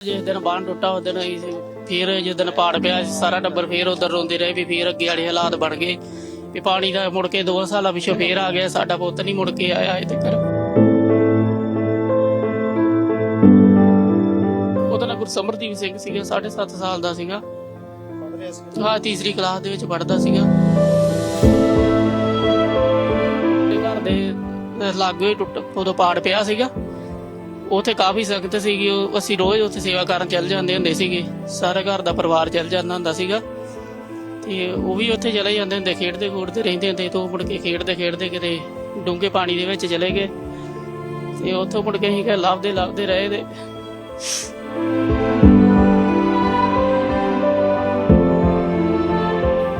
ਜਿਸ ਦਿਨ ਬਾਣ ਟੁੱਟਾ ਉਸ ਦਿਨ ਅਸੀਂ ਫਿਰ ਜਿਸ ਦਿਨ ਪਾੜ ਪਿਆ, ਸਾਰਾ ਟੱਬਰ ਫਿਰ ਉਧਰ ਰੋਂਦੇ ਰਹੇ ਵੀ ਫਿਰ ਅੱਗੇ ਵਾਲੇ ਹਾਲਾਤ ਬਣ ਗਏ। ਵੀ ਪਾਣੀ ਦਾ ਮੁੜ ਕੇ 2 ਸਾਲਾਂ ਪਿਛੋਂ ਫੇਰ ਆ ਗਿਆ, ਸਾਡਾ ਪੁੱਤ ਨਹੀਂ ਮੁੜ ਕੇ ਆਇਆ ਅਜੇ ਤੱਕ। ਉਹਦਾ ਨਾਂ ਗੁਰਸਮਰਦੀਪ ਸਿੰਘ ਸੀਗਾ 7.5 ਸਾਲ ਦਾ ਸੀਗਾ। ਹਾਂ, ਤੀਸਰੀ ਕਲਾਸ ਦੇ ਵਿੱਚ ਪੜ੍ਹਦਾ ਸੀਗਾ। ਘਰ ਦੇ ਲਾਗੇ ਟੁੱਟ, ਉਦੋਂ ਪਾੜ ਪਿਆ ਸੀਗਾ। ਉੱਥੇ ਕਾਫੀ ਸੰਗਤ ਸੀਗੀ, ਉਹ ਅਸੀਂ ਰੋਜ਼ ਉੱਥੇ ਸੇਵਾ ਕਰਨ ਚੱਲ ਜਾਂਦੇ ਹੁੰਦੇ ਸੀਗੇ। ਸਾਰਾ ਘਰ ਦਾ ਪਰਿਵਾਰ ਚੱਲ ਜਾਂਦਾ ਹੁੰਦਾ ਸੀਗਾ। ਤੇ ਉਹ ਵੀ ਉੱਥੇ ਚਲੇ ਜਾਂਦੇ ਹੁੰਦੇ ਖੇਡਦੇ ਖੂਡਦੇ ਰਹਿੰਦੇ ਹੁੰਦੇ। ਤੋਂ ਮੁੜ ਕੇ ਖੇਡਦੇ ਖੇਡਦੇ ਕਿਤੇ ਡੂੰਘੇ ਪਾਣੀ ਦੇ ਵਿੱਚ ਚਲੇ ਗਏ। ਤੇ ਉੱਥੋਂ ਮੁੜ ਕੇ ਅਸੀਂ ਕਿ ਲੱਭਦੇ ਲੱਭਦੇ ਰਹੇ ਤੇ।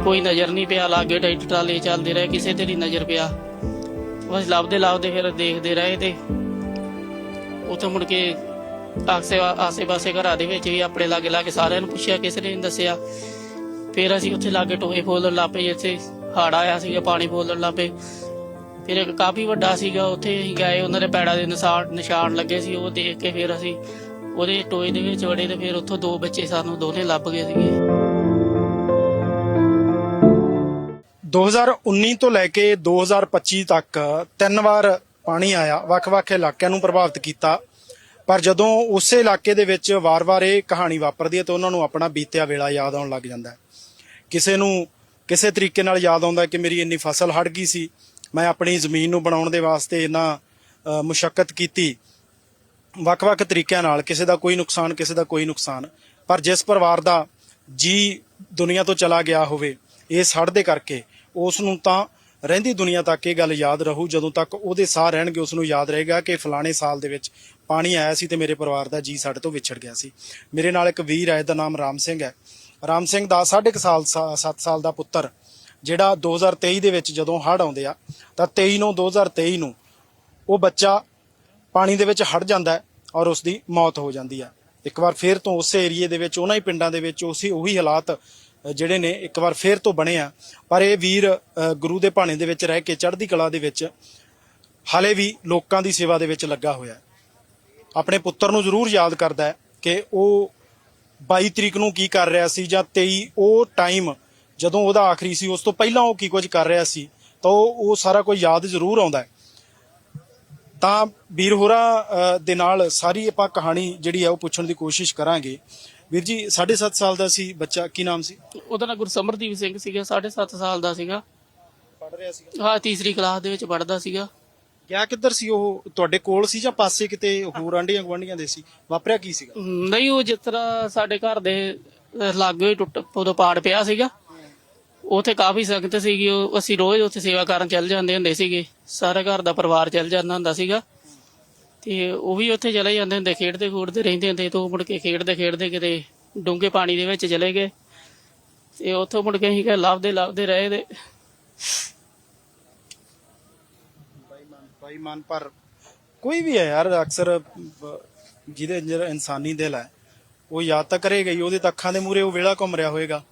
ਕੋਈ ਨਜ਼ਰ ਨਹੀਂ ਪਿਆ, ਲਾਗੇ ਟਰੈਕਟਰ ਟਰਾਲੇ ਚੱਲਦੇ ਰਹੇ, ਕਿਸੇ ਤੇ ਨਹੀਂ ਨਜ਼ਰ ਪਿਆ। ਬਸ ਲੱਭਦੇ ਲੱਭਦੇ ਫਿਰ ਦੇਖਦੇ ਰਹੇ ਤੇ। ਉੱਥੋਂ ਮੁੜ ਕੇ ਆਸੇ ਆਸੇ ਪਾਸੇ ਘਰਾਂ ਦੇ ਵਿੱਚ ਵੀ ਆਪਣੇ ਲਾਗੇ ਲਾਗੇ ਸਾਰਿਆਂ ਨੂੰ ਪੁੱਛਿਆ, ਕਿਸੇ ਨੇ ਦੱਸਿਆ। ਫਿਰ ਅਸੀਂ ਉੱਥੇ ਲਾਗੇ ਟੋਏ ਫੋਲਣ ਲੱਪੇ ਜਿੱਥੇ ਹੜ ਆਇਆ ਸੀਗਾ, ਪਾਣੀ ਫੋਲਣ ਲੱਪੇ ਫਿਰ ਇੱਕ ਕਾਫੀ ਵੱਡਾ ਸੀਗਾ, ਉੱਥੇ ਅਸੀਂ ਗਏ, ਉਹਨਾਂ ਦੇ ਪੈੜਾਂ ਦੇ ਨਿਸ਼ਾਨ ਨਿਸ਼ਾਨ ਲੱਗੇ ਸੀ, ਉਹ ਦੇਖ ਕੇ ਫਿਰ ਅਸੀਂ ਉਹਦੇ ਟੋਏ ਦੇ ਵਿੱਚ ਵੜੇ ਤੇ ਫਿਰ ਉੱਥੋਂ ਦੋ ਬੱਚੇ ਸਾਨੂੰ ਦੋਨੇ ਲੱਭ ਗਏ ਸੀਗੇ। 2019 ਤੋਂ ਲੈ ਕੇ 2025 ਤੱਕ ਤਿੰਨ ਵਾਰ ਪਾਣੀ ਆਇਆ ਵੱਖ-ਵੱਖ ਇਲਾਕਿਆਂ ਨੂੰ ਪ੍ਰਭਾਵਿਤ ਕੀਤਾ। ਪਰ ਜਦੋਂ ਉਸੇ ਇਲਾਕੇ ਦੇ ਵਿੱਚ ਵਾਰ-ਵਾਰ ਇਹ ਕਹਾਣੀ ਵਾਪਰਦੀ ਹੈ ਤਾਂ ਉਹਨਾਂ ਨੂੰ ਆਪਣਾ ਬੀਤਿਆ ਵੇਲਾ ਯਾਦ ਆਉਣ ਲੱਗ ਜਾਂਦਾ ਹੈ। ਕਿਸੇ ਨੂੰ ਕਿਸੇ ਤਰੀਕੇ ਨਾਲ ਯਾਦ ਆਉਂਦਾ ਕਿ ਮੇਰੀ ਇੰਨੀ ਫਸਲ ਹੜ ਗਈ ਸੀ ਮੈਂ ਆਪਣੀ ਜ਼ਮੀਨ ਨੂੰ ਬਣਾਉਣ ਦੇ ਵਾਸਤੇ ਇੰਨਾ ਅ, ਮੁਸ਼ਕਲ ਕੀਤੀ। ਵੱਖ-ਵੱਖ ਤਰੀਕਿਆਂ ਨਾਲ ਕਿਸੇ ਦਾ ਕੋਈ ਨੁਕਸਾਨ ਕਿਸੇ ਦਾ ਕੋਈ ਨੁਕਸਾਨ। ਪਰ ਜਿਸ ਪਰਿਵਾਰ ਦਾ ਜੀ ਦੁਨੀਆ ਤੋਂ ਚਲਾ ਗਿਆ ਹੋਵੇ ਇਸ ਹੜ੍ਹ ਦੇ ਕਰਕੇ ਉਸ ਨੂੰ ਤਾਂ ਰਹਿੰਦੀ ਦੁਨੀਆ ਤੱਕ ਇਹ ਗੱਲ ਯਾਦ ਰਹੂ, ਜਦੋਂ ਤੱਕ ਉਹਦੇ ਸਾਹ ਰਹਿਣਗੇ ਉਸ ਨੂੰ ਯਾਦ ਰਹੇਗਾ ਕਿ ਫਲਾਣੇ ਸਾਲ ਦੇ ਵਿੱਚ ਪਾਣੀ ਆਇਆ ਸੀ ਤੇ ਮੇਰੇ ਪਰਿਵਾਰ ਦਾ ਜੀ ਸਾਡੇ ਤੋਂ ਵਿਛੜ ਗਿਆ ਸੀ। ਮੇਰੇ ਨਾਲ ਇੱਕ ਵੀਰ ਹੈ ਦਾ ਨਾਮ ਰਾਮ ਸਿੰਘ ਹੈ। ਰਾਮ ਸਿੰਘ ਦਾ 1.5 ਸਾਲ 7 ਸਾਲ ਦਾ ਪੁੱਤਰ, ਜਿਹੜਾ 2023 ਦੇ ਵਿੱਚ ਜਦੋਂ ਹੜ੍ਹ ਆਉਂਦੇ ਆ, ਤਾਂ 23 ਨੂੰ 2023 ਨੂੰ ਉਹ ਬੱਚਾ ਪਾਣੀ ਦੇ ਵਿੱਚ ਹੜ ਜਾਂਦਾ ਹੈ ਔਰ ਉਸ ਦੀ ਮੌਤ ਹੋ ਜਾਂਦੀ ਹੈ ਇੱਕ ਵਾਰ ਫੇਰ ਤੋਂ ਉਸੇ ਏਰੀਏ ਦੇ ਵਿੱਚ, ਉਹਨਾਂ ਹੀ ਪਿੰਡਾਂ ਦੇ ਵਿੱਚ ਉਸੇ, ਉਹੀ ਹਾਲਾਤ ਜਿਹੜੇ ਨੇ ਇੱਕ ਵਾਰ ਫੇਰ ਤੋਂ ਬਣੇ ਆ। ਪਰ ਇਹ ਵੀਰ ਗੁਰੂ ਦੇ ਭਾਣੇ ਦੇ ਵਿੱਚ ਰਹਿ ਕੇ ਚੜ੍ਹਦੀ ਕਲਾ ਦੇ ਵਿੱਚ ਹਾਲੇ ਵੀ ਲੋਕਾਂ ਦੀ ਸੇਵਾ ਦੇ ਵਿੱਚ ਲੱਗਾ ਹੋਇਆ ਹੈ। ਆਪਣੇ ਪੁੱਤਰ ਨੂੰ ਜ਼ਰੂਰ ਯਾਦ ਕਰਦਾ ਹੈ ਕਿ ਉਹ 22 ਤਰੀਕ ਨੂੰ ਕੀ ਕਰ ਰਿਹਾ ਸੀ ਜਾਂ 23 ਉਹ ਟਾਈਮ ਜਦੋਂ ਉਹਦਾ ਆਖਰੀ ਸੀ, ਉਸ ਤੋਂ ਪਹਿਲਾਂ ਉਹ ਕੀ ਕੁਝ ਕਰ ਰਿਹਾ ਸੀ, ਤਾਂ ਉਹ ਉਹ ਸਾਰਾ ਕੁਝ ਯਾਦ ਜ਼ਰੂਰ ਆਉਂਦਾ ਹੈ। ਤਾਂ ਵੀਰ ਹੋਰਾਂ ਦੇ ਨਾਲ ਸਾਰੀ ਆਪਾਂ ਕਹਾਣੀ ਜਿਹੜੀ ਆ ਉਹ ਪੁੱਛਣ ਦੀ ਕੋਸ਼ਿਸ਼ ਕਰਾਂਗੇ। ਵੀਰ ਜੀ 7.5 ਸਾਲ ਦਾ ਸੀ ਬੱਚਾ ਕੀ ਨਾਮ ਸੀ? ਉਹਦਾ ਨਾਂ ਗੁਰਸਮਰਦੀਪ ਸਿੰਘ ਸੀਗਾ 7.5 ਸਾਲ ਦਾ ਸੀਗਾ। ਪੜ ਰਿਹਾ ਸੀ ਹਾਂ ਤੀਸਰੀ ਕਲਾਸ ਦੇ ਵਿੱਚ ਪੜ੍ਹਦਾ ਸੀਗਾ। ਗਿਆ ਕਿੱਧਰ ਸੀ ਉਹ? ਤੁਹਾਡੇ ਕੋਲ ਸੀ ਜਾਂ ਪਾਸੇ ਕਿਤੇ ਹੋਰ ਆਂਢੀਆਂ ਗੁਆਂਢੀਆਂ ਦੇ ਸੀ? ਵਾਪਰਿਆ ਕੀ ਸੀਗਾ? ਨਹੀਂ ਉਹ ਜਿਸ ਤਰ੍ਹਾਂ ਸਾਡੇ ਘਰ ਦੇ ਲਾਗੇ ਟੁੱਟ ਉਦੋਂ ਪਾੜ ਪਿਆ ਸੀਗਾ। ਉਥੇ ਕਾਫੀ ਸੰਗਤ ਸੀਗੀ, ਉਹ ਅਸੀਂ ਰੋਜ਼ ਉੱਥੇ ਸੇਵਾ ਕਰਨ ਚੱਲ ਜਾਂਦੇ ਹੁੰਦੇ ਸੀਗੇ। ਸਾਰਾ ਘਰ ਦਾ ਪਰਿਵਾਰ ਚੱਲ ਜਾਂਦਾ ਹੁੰਦਾ ਸੀਗਾ। ਤੇ ਉਹ ਵੀ ਉੱਥੇ ਚਲੇ ਜਾਂਦੇ ਹੁੰਦੇ, ਖੇਡਦੇ ਖੂਡਦੇ ਰਹਿੰਦੇ ਹੁੰਦੇ। ਤੋਂ ਮੁੜ ਕੇ ਖੇਡਦੇ ਖੇਡਦੇ ਕਿਤੇ ਡੂੰਘੇ ਪਾਣੀ ਦੇ ਵਿੱਚ ਚਲੇ ਗਏ। ਤੇ ਉੱਥੋਂ ਮੁੜ ਕੇ ਅਸੀਂ ਕਿ ਲੱਭਦੇ ਲੱਭਦੇ ਰਹੇ ਤੇ ਬਾਈ ਮਨ ਪਰ ਕੋਈ ਵੀ ਹੈ ਯਾਰ, ਅਕਸਰ ਜਿਹਦੇ ਅੰਦਰ ਇਨਸਾਨੀ ਦਿਲ ਹੈ, ਉਹ ਯਾਦ ਤਾਂ ਕਰੇਗਾ ਹੀ, ਉਹਦੇ ਤਾਂ ਅੱਖਾਂ ਦੇ ਮੂਰੇ ਉਹ ਵੇਲਾ ਘੁੰਮ ਰਿਹਾ ਹੋਏਗਾ।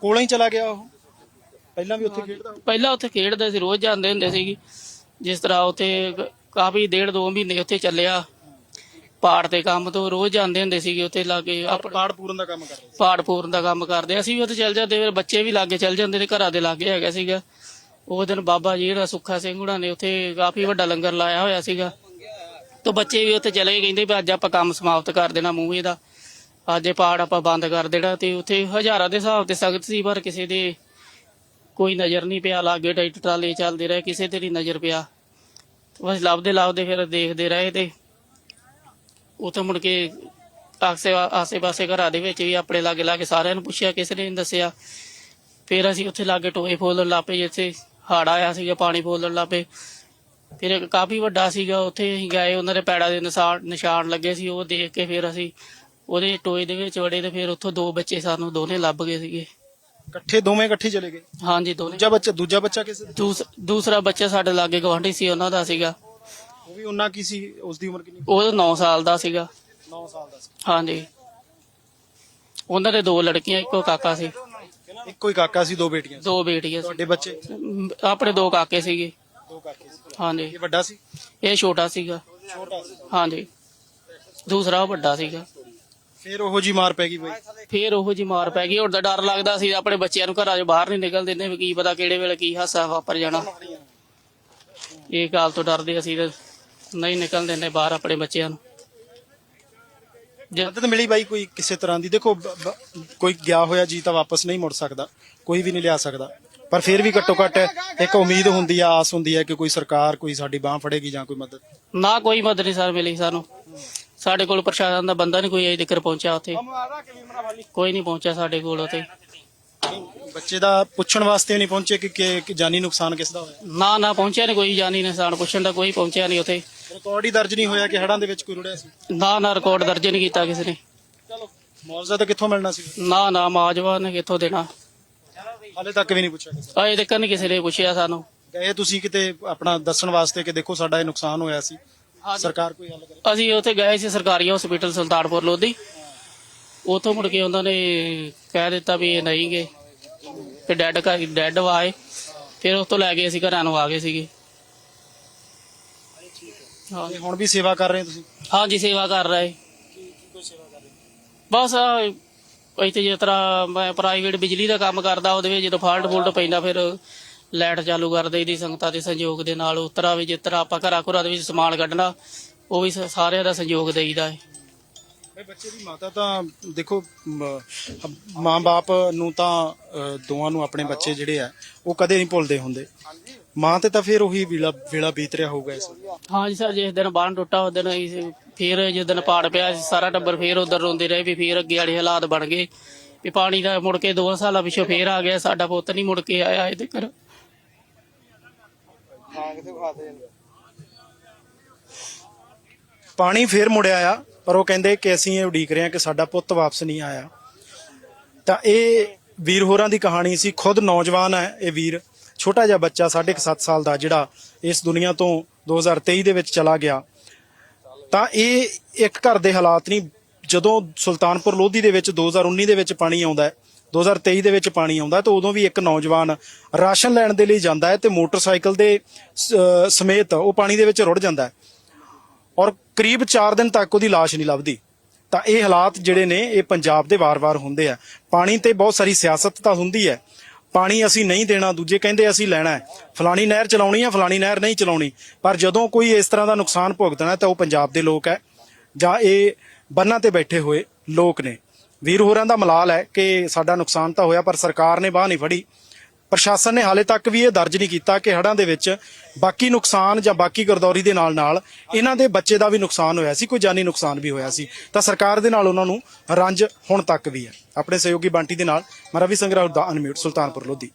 ਕੋਲੋਂ ਹੀ ਚਲਾ ਗਿਆ ਉਹ? ਪਹਿਲਾਂ ਵੀ ਉੱਥੇ ਖੇਡਦਾ ਪਹਿਲਾਂ ਉੱਥੇ ਖੇਡਦੇ ਸੀ ਰੋਜ਼ ਜਾਂਦੇ ਹੁੰਦੇ ਸੀ ਜਿਸ ਤਰ੍ਹਾਂ ਉੱਥੇ ਕ- ਕਾਫੀ ਡੇਢ ਦੋ ਮਹੀਨੇ ਉੱਥੇ ਚੱਲਿਆ। ਪਾੜ ਤੇ ਕੰਮ ਤੋਂ ਰੋਜ਼ ਜਾਂਦੇ ਹੁੰਦੇ ਸੀਗੇ ਉੱਥੇ ਲਾਗੇ ਆਪ ਕਾਰਡ ਪੂਰਨ ਦਾ ਕੰਮ ਕਰ ਰਿਹਾ ਪਾੜ ਪੂਰਨ ਦਾ ਕੰਮ ਕਰਦੇ। ਅਸੀਂ ਵੀ ਉੱਥੇ ਚੱਲ ਜਾਂਦੇ ਫਿਰ ਬੱਚੇ ਵੀ ਲਾਗੇ ਚੱਲ ਜਾਂਦੇ ਨੇ ਘਰਾਂ ਦੇ ਲਾਗੇ ਹੈਗਾ ਸੀਗਾ। ਉਹ ਦਿਨ ਬਾਬਾ ਜੀ ਜਿਹੜਾ ਸੁੱਖਾ ਸਿੰਘ ਹੁਣਾਂ ਨੇ ਉੱਥੇ ਕਾਫੀ ਵੱਡਾ ਲੰਗਰ ਲਾਇਆ ਹੋਇਆ ਸੀਗਾ। ਤੋਂ ਬੱਚੇ ਵੀ ਉੱਥੇ ਚਲੇ ਗਏ ਕਹਿੰਦੇ ਵੀ ਅੱਜ ਆਪਾਂ ਕੰਮ ਸਮਾਪਤ ਕਰ ਦੇਣਾ ਮੂੰਹ ਇਹਦਾ। ਅੱਜ ਇਹ ਪਾੜ ਆਪਾਂ ਬੰਦ ਕਰ ਦੇਣਾ ਤੇ ਉੱਥੇ ਹਜ਼ਾਰਾਂ ਦੇ ਹਿਸਾਬ ਤੇ ਸਖਤ ਸੀ, ਪਰ ਕਿਸੇ ਦੇ ਕੋਈ ਨਜ਼ਰ ਨਹੀਂ ਪਿਆ, ਲਾਗੇ ਟਰੈਕਟਰ ਟਰਾਲੇ ਚੱਲਦੇ ਰਹੇ, ਕਿਸੇ ਤੇ ਨਹੀਂ ਨਜ਼ਰ ਪਿਆ। ਬਸ ਲੱਭਦੇ ਲੱਭਦੇ ਫਿਰ ਦੇਖਦੇ ਰਹੇ ਤੇ ਉੱਥੇ ਮੁੜ ਕੇ ਆਸੇ ਆਸੇ ਪਾਸੇ ਘਰਾਂ ਦੇ ਵਿੱਚ ਵੀ ਆਪਣੇ ਲਾਗੇ ਲਾਗੇ ਸਾਰਿਆਂ ਨੂੰ ਪੁੱਛਿਆ, ਕਿਸੇ ਨੇ ਨਹੀਂ ਦੱਸਿਆ। ਫਿਰ ਅਸੀਂ ਉੱਥੇ ਲਾਗੇ ਟੋਏ ਫੋਲਣ ਲੱਪੇ ਜਿੱਥੇ ਹੜ ਆਇਆ ਸੀਗਾ, ਪਾਣੀ ਫੋਲਣ ਲੱਪੇ ਫਿਰ ਕਾਫੀ ਵੱਡਾ ਸੀਗਾ, ਉੱਥੇ ਅਸੀਂ ਗਏ, ਉਹਨਾਂ ਦੇ ਪੈੜਾਂ ਦੇ ਨਿਸ਼ਾਨ ਨਿਸ਼ਾਨ ਲੱਗੇ ਸੀ, ਉਹ ਦੇਖ ਕੇ ਫਿਰ ਅਸੀਂ ਉਹਦੇ ਟੋਏ ਦੇ ਵਿੱਚ ਵੜੇ ਤੇ ਫਿਰ ਉੱਥੋਂ ਦੋ ਬੱਚੇ ਸਾਨੂੰ ਦੋਨੇ ਲੱਭ ਗਏ ਸੀਗੇ। ਇਕੱਠੇ ਦੋਵੇਂ ਇਕੱਠੇ ਚਲੇ ਗਏ? ਹਾਂਜੀ ਦੋਨੇ। ਦੂਜਾ ਬੱਚਾ ਦੂਜਾ ਬੱਚਾ ਕਿਸੇ ਦਾ? ਦੂਸ- ਦੂਸਰਾ ਬੱਚਾ ਸਾਡੇ ਲਾਗੇ ਗਵਾਂਢੀ ਸੀ ਉਹਨਾਂ ਦਾ ਸੀਗਾ। ਉਹ ਵੀ ਉਹਨਾਂ ਕੀ ਸੀ? ਉਸ ਦੀ ਉਮਰ ਕਿੰਨੀ? ਉਹ 9 ਸਾਲ ਦਾ ਸੀਗਾ। 9 ਸਾਲ ਦਾ ਸੀ। ਹਾਂਜੀ। ਉਹਨਾਂ ਦੇ ਦੋ ਲੜਕੀਆਂ ਇੱਕੋ ਕਾਕਾ ਸੀ। ਇੱਕੋ ਹੀ ਕਾਕਾ ਸੀ ਦੋ ਬੇਟੀਆਂ ਸੀ। ਦੋ ਬੇਟੀਆਂ ਸੀ। ਤੁਹਾਡੇ ਬੱਚੇ? ਅਮ, ਆਪਣੇ ਦੋ ਕਾਕੇ ਸੀਗੇ। ਦੋ ਕਾਕੇ ਸੀ। ਹਾਂਜੀ। ਇਹ ਵੱਡਾ ਸੀ? ਇਹ ਛੋਟਾ ਸੀਗਾ। ਛੋਟਾ ਸੀ। ਹਾਂਜੀ। ਦੂਸਰਾ ਵੱਡਾ ਸੀਗਾ। ਫਿਰ ਉਹੋ ਜੀ ਮਾਰ ਪੈ ਗਈ ਬਾਈ। ਫੇਰ ਉਹੋ ਜੀ ਮਾਰ ਪੈ ਗਈ। ਹੁਣ ਤਾਂ ਡਰ ਲੱਗਦਾ ਸੀ ਆਪਣੇ ਬੱਚਿਆਂ ਨੂੰ ਘਰਾਂ 'ਚੋਂ ਬਾਹਰ ਨਹੀਂ ਨਿਕਲ ਦਿੰਦੇ ਵੀ ਕੀ ਪਤਾ ਕਿਹੜੇ ਵੇਲੇ ਕੀ ਹਾਸਾ ਵਾਪਰ ਜਾਣਾ। ਇਹ ਗੱਲ ਤੋਂ ਡਰਦੇ ਅਸੀਂ ਤੇ ਨਹੀਂ ਨਿਕਲ ਦਿੰਦੇ ਬਾਹਰ ਆਪਣੇ ਬੱਚਿਆਂ ਨੂੰ। ਮਦਦ ਮਿਲੀ ਬਾਈ ਕੋਈ ਕਿਸੇ ਤਰ੍ਹਾਂ ਦੀ? ਦੇਖੋ ਬ- ਬ- ਕੋਈ ਗਿਆ ਹੋਇਆ ਜੀ ਤਾਂ ਵਾਪਸ ਨਹੀਂ ਮੁੜ ਸਕਦਾ। ਕੋਈ ਵੀ ਨਹੀਂ ਲਿਆ ਸਕਦਾ। ਪਰ ਫਿਰ ਵੀ ਘੱਟੋ ਘੱਟ ਇੱਕ ਉਮੀਦ ਹੁੰਦੀ ਆ ਆਸ ਹੁੰਦੀ ਹੈ ਕਿ ਕੋਈ ਸਰਕਾਰ ਕੋਈ ਸਾਡੀ ਬਾਹ ਫੜੇਗੀ ਜਾਂ ਕੋਈ ਮਦਦ। ਨਾ ਕੋਈ ਮਦਦ ਨਹੀਂ ਸਰ ਮਿਲੀ ਸਾਨੂੰ। ਸਾਡੇ ਕੋਲ ਪ੍ਰਸ਼ਾਸਨ ਦਾ ਬੰਦਾ ਨਹੀਂ ਕੋਈ ਅਜੇ ਤੱਕ ਪਹੁੰਚਿਆ ਉੱਥੇ। ਕੋਈ ਨਹੀਂ ਪਹੁੰਚਿਆ ਸਾਡੇ ਕੋਲ ਉੱਥੇ। ਬੱਚੇ ਦਾ ਪੁੱਛਣ ਵਾਸਤੇ ਨਹੀਂ ਪਹੁੰਚੇ ਕਿ- ਕਿ ਜਾਨੀ ਨੁਕਸਾਨ ਕਿਸ ਦਾ ਹੋਇਆ? ਨਾ ਨਾ ਪਹੁੰਚਿਆ ਨਹੀਂ ਕੋਈ ਜਾਨੀ ਨਿਸ਼ਾਨ ਪੁੱਛਣ ਦਾ ਕੋਈ ਪਹੁੰਚਿਆ ਨਹੀਂ ਉੱਥੇ। ਰਿਕਾਰਡ ਹੀ ਦਰਜ ਨਹੀਂ ਹੋਇਆ ਕਿ ਹੜਾਂ ਦੇ ਵਿੱਚ ਕੋਈ ਰੁੜਿਆ ਸੀ। ਨਾ ਨਾ ਰਿਕਾਰਡ ਦਰਜ ਨਹੀਂ ਕੀਤਾ ਕਿਸੇ ਨੇ। ਮੁਆਵਜ਼ਾ ਤਾਂ ਕਿੱਥੋਂ ਮਿਲਣਾ ਸੀ? ਨਾ ਨਾ ਮਾਜਵਾ ਨੇ ਕਿੱਥੋਂ ਦੇਣਾ? ਹਾਲੇ ਤੱਕ ਵੀ ਨਹੀਂ ਪੁੱਛਿਆ ਕਿਸੇ ਅਜੇ ਤੱਕ ਨਹੀਂ ਕਿਸੇ ਨੇ ਪੁੱਛਿਆ ਸਾਨੂੰ। ਗਏ ਤੁਸੀਂ ਕਿਤੇ ਆਪਣਾ ਦੱਸਣ ਵਾਸਤੇ ਕਿ ਦੇਖੋ ਸਾਡਾ ਇਹ ਨੁਕਸਾਨ ਹੋਇਆ ਸੀ। ਸਰਕਾਰ ਕੋਈ ਹੱਲ ਕਰੇ? ਅਸੀਂ ਉੱਥੇ ਗਏ ਸੀ ਸਰਕਾਰੀ ਹਸਪੀਟਲ ਸੁਲਤਾਨਪੁਰ ਲੋਧੀ। ਉਥੋਂ ਮੁੜ ਕੇ ਉਹਨਾਂ ਨੇ ਕਹਿ ਦਿੱਤਾ ਵੀ ਇਹ ਨਹੀਂ ਗੇ। ਤੇ ਡੈਡ ਡੈਡ ਵਾਏ ਫਿਰ ਉਸ ਤੋਂ ਲੈ ਕੇ ਅਸੀਂ ਘਰਾਂ ਨੂੰ ਆ ਗਏ ਸੀਗੇ। ਹਾਂ ਤੇ ਹੁਣ ਵੀ ਸੇਵਾ ਕਰ ਰਹੇ ਤੁਸੀਂ? ਹਾਂਜੀ ਸੇਵਾ ਕਰ ਰਹੇ। ਬਸ ਆਹ ਇੱਥੇ ਜਿਸ ਤਰ੍ਹਾਂ ਮੈਂ ਪ੍ਰਾਈਵੇਟ ਬਿਜਲੀ ਦਾ ਕੰਮ ਕਰਦਾ ਉਹਦੇ ਵਿੱਚ ਜਦੋਂ ਫਾਲਟ ਫੁਲਟ ਪੈਂਦਾ ਫਿਰ ਲਾਈਟ ਚਾਲੂ ਕਰ ਦੇਈਦੀ ਸੰਗਤਾਂ ਦੇ ਸੰਯੋਗ ਦੇ ਨਾਲ ਉਤਰਾ ਵੀ ਜਿਸ ਤਰ੍ਹਾਂ ਆਪਾਂ ਘਰਾਂ ਘਰਾਂ ਦੇ ਵਿੱਚ ਸਮਾਨ ਕੱਢਣਾ ਉਹ ਵੀ ਸ- ਸਾਰਿਆਂ ਦਾ ਸੰਯੋਗ ਦੇਈਦਾ ਹੈ ਬੱਚੇ ਦੀ ਮਾਤਾ ਤਾਂ ਦੇਖੋ ਮਾਂ-ਬਾਪ ਨੂੰ ਤਾਂ ਦੋਵਾਂ ਨੂੰ ਆਪਣੇ ਬੱਚੇ ਜਿਹੜੇ ਆ ਉਹ ਕਦੇ ਨਹੀਂ ਭੁੱਲਦੇ ਹੁੰਦੇ। ਮਾਂ ਤੇ ਤਾਂ ਫਿਰ ਉਹੀ ਵੇਲਾ ਵੇਲਾ ਬੀਤ ਰਿਹਾ ਹੋਊਗਾ ਇਸ ਹਾਂਜੀ ਸਰ ਜਿਸ ਦਿਨ ਬੰਨ ਟੁੱਟਾ ਉਸ ਦਿਨ ਅਸੀਂ ਫਿਰ ਜਿਸ ਦਿਨ ਪਾੜ ਪਿਆ ਸਾਰਾ ਟੱਬਰ ਫਿਰ ਉਧਰ ਰੋਂਦੇ ਰਹੇ ਵੀ ਫਿਰ ਅੱਗੇ ਵਾਲੇ ਹਾਲਾਤ ਬਣ ਗਏ। ਵੀ ਪਾਣੀ ਦਾ ਮੁੜ ਕੇ ਦੋ ਸਾਲਾਂ ਪਿੱਛੋਂ ਫੇਰ ਆ ਗਿਆ ਸਾਡਾ ਪੁੱਤ ਨਹੀਂ ਮੁੜ ਕੇ ਆਇਆ ਇਹਦੇ ਘਰ। ਪਾਣੀ ਫੇਰ ਮੁੜਿਆ ਆ, ਪਰ ਉਹ ਕਹਿੰਦੇ ਕਿ ਅਸੀਂ ਇਹ ਉਡੀਕ ਰਹੇ ਹਾਂ ਕਿ ਸਾਡਾ ਪੁੱਤ ਵਾਪਸ ਨਹੀਂ ਆਇਆ। ਤਾਂ ਇਹ ਵੀਰ ਹੋਰਾਂ ਦੀ ਕਹਾਣੀ ਸੀ, ਖੁਦ ਨੌਜਵਾਨ ਹੈ ਇਹ ਵੀਰ, ਛੋਟਾ ਜਿਹਾ ਬੱਚਾ 7.5 ਸਾਲ ਦਾ, ਜਿਹੜਾ ਇਸ ਦੁਨੀਆ ਤੋਂ 2023 ਦੇ ਵਿੱਚ ਚਲਾ ਗਿਆ। ਤਾਂ ਇਹ ਇੱਕ ਘਰ ਦੇ ਹਾਲਾਤ ਨਹੀਂ, ਜਦੋਂ ਸੁਲਤਾਨਪੁਰ ਲੋਧੀ ਦੇ ਵਿੱਚ 2019 ਦੇ ਵਿੱਚ ਪਾਣੀ ਆਉਂਦਾ ਹੈ 2023 ਦੇ ਵਿੱਚ ਪਾਣੀ ਆਉਂਦਾ ਤਾਂ ਉਦੋਂ ਵੀ ਇੱਕ ਨੌਜਵਾਨ ਰਾਸ਼ਨ ਲੈਣ ਦੇ ਲਈ ਜਾਂਦਾ ਹੈ ਤੇ ਮੋਟਰਸਾਈਕਲ ਦੇ ਸਮੇਤ ਉਹ ਪਾਣੀ ਦੇ ਵਿੱਚ ਰੁੜ ਜਾਂਦਾ ਹੈ। ਔਰ ਕਰੀਬ 4 ਦਿਨ ਤੱਕ ਉਹਦੀ ਲਾਸ਼ ਨਹੀਂ ਲੱਭਦੀ। ਤਾਂ ਇਹ ਹਾਲਾਤ ਜਿਹੜੇ ਨੇ, ਇਹ ਪੰਜਾਬ ਦੇ ਵਾਰ-ਵਾਰ ਹੁੰਦੇ ਆ। ਪਾਣੀ ਤੇ ਬਹੁਤ ਸਾਰੀ ਸਿਆਸਤ ਤਾਂ ਹੁੰਦੀ ਹੈ। ਪਾਣੀ ਅਸੀਂ ਨਹੀਂ ਦੇਣਾ, ਦੂਜੇ ਕਹਿੰਦੇ ਅਸੀਂ ਲੈਣਾ ਹੈ। ਫਲਾਣੀ ਨਹਿਰ ਚਲਾਉਣੀ ਹੈ ਫਲਾਣੀ ਨਹਿਰ ਨਹੀਂ ਚਲਾਉਣੀ। ਪਰ ਜਦੋਂ ਕੋਈ ਇਸ ਤਰ੍ਹਾਂ ਦਾ ਨੁਕਸਾਨ ਭੁਗਤਣਾ ਤਾਂ ਉਹ ਪੰਜਾਬ ਦੇ ਲੋਕ ਹੈ। ਜਾਂ ਇਹ ਬੰਨਾਂ ਤੇ ਬੈਠੇ ਹੋਏ ਲੋਕ ਨੇ। ਵੀਰ ਹੋਰਾਂ ਦਾ ਮਲਾਲ ਹੈ ਕਿ ਸਾਡਾ ਨੁਕਸਾਨ ਤਾਂ ਹੋਇਆ, ਪਰ ਸਰਕਾਰ ਨੇ ਬਾਹ ਨਹੀਂ ਫੜੀ। ਪ੍ਰਸ਼ਾਸਨ ਨੇ ਹਾਲੇ ਤੱਕ ਵੀ ਇਹ ਦਰਜ ਨਹੀਂ ਕੀਤਾ ਕਿ ਹੜ੍ਹਾਂ ਦੇ ਵਿੱਚ ਬਾਕੀ ਨੁਕਸਾਨ ਜਾਂ ਬਾਕੀ ਗਰਦੌਰੀ ਦੇ ਨਾਲ ਨਾਲ ਇਹਨਾਂ ਦੇ ਬੱਚੇ ਦਾ ਵੀ ਨੁਕਸਾਨ ਹੋਇਆ ਸੀ, ਕੋਈ ਜਾਨੀ ਨੁਕਸਾਨ ਵੀ ਹੋਇਆ ਸੀ। ਤਾਂ ਸਰਕਾਰ ਦੇ ਨਾਲ ਉਹਨਾਂ ਨੂੰ ਰੰਜ ਹੁਣ ਤੱਕ ਵੀ ਹੈ। ਆਪਣੇ ਸਹਿਯੋਗੀ ਬੰਟੀ ਦੇ ਨਾਲ ਮੈਂ ਰਵੀ ਸੰਗਰਾਹ ਦਾ ਅਨਮਿਊਟ, ਸੁਲਤਾਨਪੁਰ ਲੋਧੀ।